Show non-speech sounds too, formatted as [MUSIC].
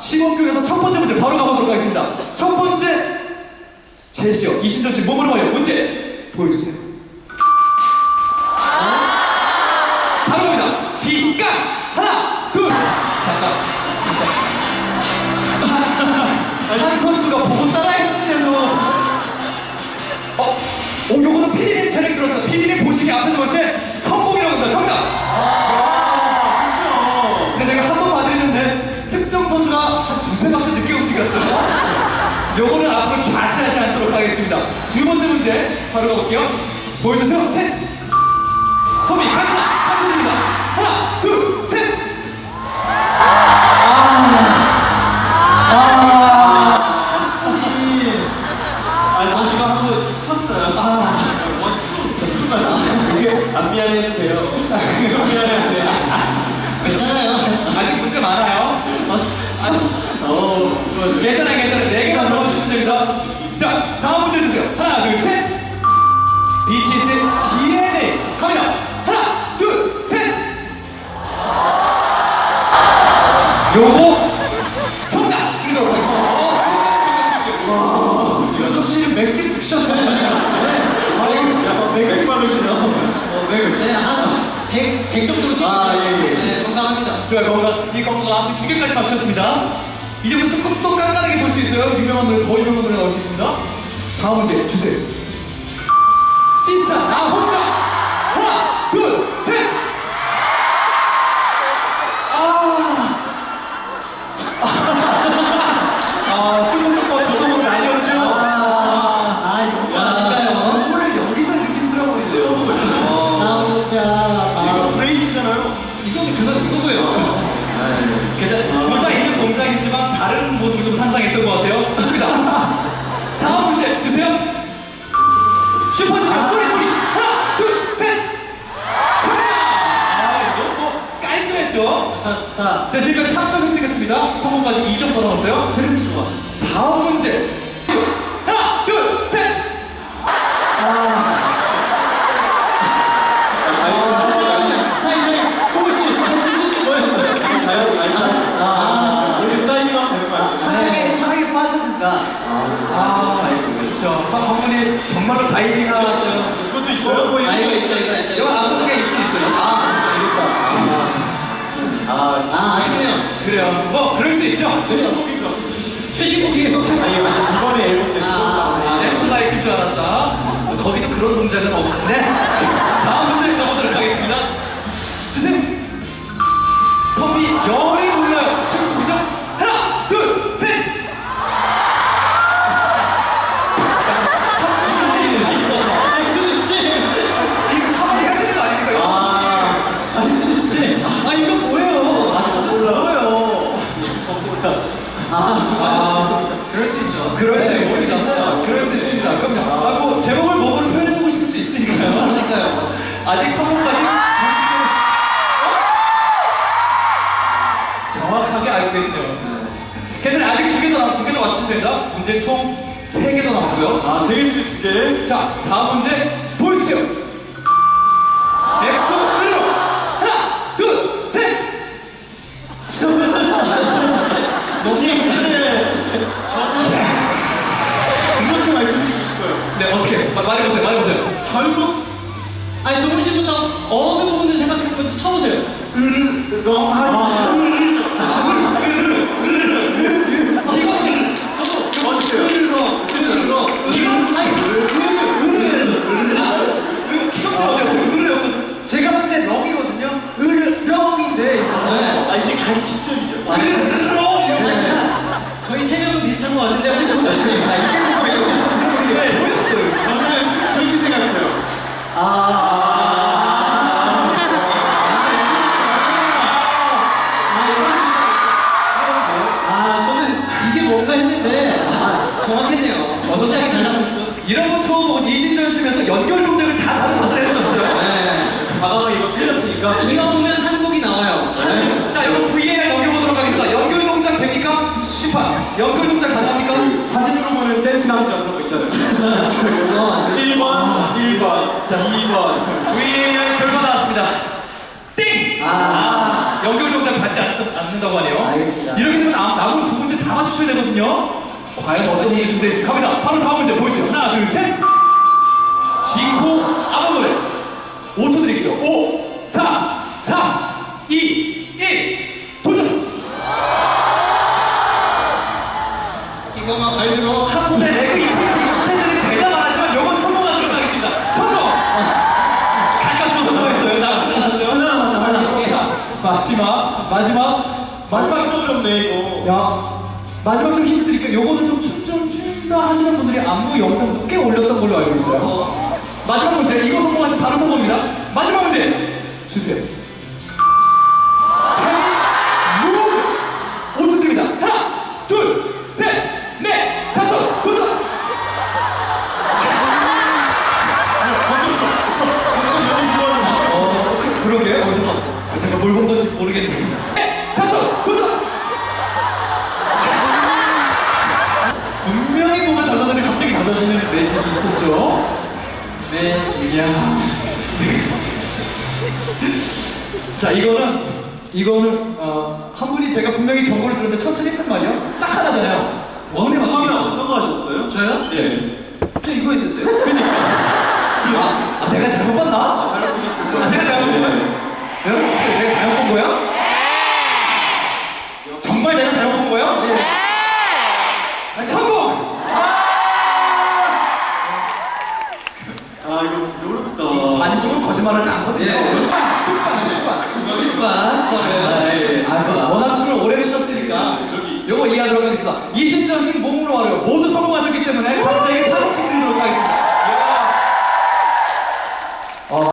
시범교에서 첫 번째 문제 바로 가보도록 하겠습니다. 첫 번째 제시어 이신정 씨 몸으로 와요. 문제 보여주세요. 바로 갑니다. 비깡 하나 둘 잠깐 잠깐 한 선수가 보고 따라했는데도 어? 오 요거는 PD님 차례 들었어. PD님 보시기 앞에서 봤을 때 성공이라고 합니다. 정답. 앞으로 좌시하지 않도록 하겠습니다. 두 번째 문제 바로 가볼게요. 보여주세요. 셋. 소미 가시나 3초입니다. 하나, 둘, 셋. 아, 저희가 한번 쳤어요. 아, 원투 끝났어요. 이게 안 미안해도 돼요. 좀 미안해도 괜찮아요. 아직 문제 많아요. 어, 좋아. 괜찮아요, 괜찮아요. BTS의 DNA. 갑니다. 하나, 둘, 셋. 요거 정답 드리도록 하겠습니다. 어, 요거까지 정답 드릴게요. 요섭 씨는 맥주 드셨나요? 맥주 마시죠. 네, 한 100, 100 정도로 뛰고 아, 예, 예. 네, 건강합니다. 좋아요, 건강. 이 건강 아직 두 개까지 맞추셨습니다. 이제부터 조금 더 깐깐하게 볼 수 있어요. 유명한 노래, 더 유명한 노래 나올 수 있습니다. 다음 문제 주세요. 시스타, 나 혼자. 하나, 둘, 셋. 아. 아, 조금 조금 두동으로 나뉘었죠. 아, 이거 아닐까요? 오늘 여기서 느낌 들어보이네요. 나 혼자. 이거 아, 브레이크잖아요. 이거는 그건 이거고요. 괜찮, 둘다 있는 동작이지만 다른 모습을 좀 상상했던 것 같아요. 좋다, 좋다. 자 지금까지 3점 획득했습니다. 성공까지 2점 더 남았어요. 흐름이 좋아. 다음 문제. 하나 둘 셋. 타임, 타임. 호구 씨, 호구 씨 뭐였어요? 자연 아이스. 아, 우리 따위만 되는 거야. 사랑에, 사랑에 빠져든다. 아 그렇죠. 한, 한 분이 정말로 다이빙 하시는. 그것도 있어요? 아, 이거 있어, 이거 있어. 이거 그래요. 뭐 그럴 수 있죠. 최신곡인 줄 알았어. 최신곡이에요. 아, 이거 이번에 앨범 때 아, 그거 레프트 라이크인 줄 알았다. 거기도 그런 동작은 없는데. 다음 아직 성공까지 정확하게 알고 계시네요. 괜찮아요. 아직 두개더 남, 두개 더 맞추시면 된다. 문제 총 세개더 남았고요. 아, 세 개 중에 두 개. 자, 다음 문제 보여주세요. 엑소 으로 하나, 둘, 셋. [LAUGHS] 지금 근데 저는 이렇게 말씀드릴 거예요. 네, 어떻게 마- 말해보세요. 말해보세요. 결국 아, 아. 이런 거 처음 보고 이신전 씨면서 연결 동작을 다 다른 분들 해주셨어요. 네. 과감하게 이거 틀렸으니까. 이거 보면 한 곡이 나와요. 네. 자, 여러분 VAR 넘겨보도록 하겠습니다. 연결 동작 됩니까? 심판. 연결 동작 가능합니까? 사진으로 보는 댄스 남자 그런 거 있잖아요. 어, 1번, 1번, 자 2번. VAR 결과 나왔습니다. 띵! 아. 아, 연결 동작 받지 않- 않는다고 하네요. 알겠습니다. 이렇게 되면 남- 남은 두 되거든요. 과연 어떤 문제 준비되어 있을까 합니다. 바로 다음 문제 보여주세요. 하나, 둘, 셋. 지코 아무 노래. 5초 드릴게요. 5, 4, 3, 2, 마지막, 마지막, 마지막. 진짜 어렵네 이거. 야, 마지막 좀 힌트 드릴게요. 요거는 좀 춤좀 춘다 하시는 분들이 안무 영상도 꽤 올렸던 걸로 알고 있어요. 마지막 문제, 이거 성공하시면 바로 성공입니다. 마지막 문제, 주세요. 모르겠네. 네, 다섯, 도전! 분명히 뭐가 달랐는데 갑자기 낮아지는 매직이 있었죠. 매직 이야. 자, 이거는, 이거는, 어, 한 분이 제가 분명히 경고를 들었는데 천천히 했단 말이야. 딱 하나잖아요. 원래 처음에 어떤 거 하셨어요? 저요? 예. 저 이거 했는데요? 그니까. 아, 아, 내가 잘못 봤나? 잘 보셨을 거예요. 아, 제가 잘못 본 거예요. 여러분, 어떻게 내가 잘못 본 거야? 정말 내가 잘못 본 거야? 네. 성공! 아 이거 되게 어렵다. 관중은 거짓말하지 않거든요. 예. 습관, 습관, 습관. 술반 아, 예, 아, 그 워낙 춤을 오래 추셨으니까 그러기 요거 이해하도록 하겠습니다. 이신정 씨 몸으로 하려 모두 성공하셨기 때문에 각자에게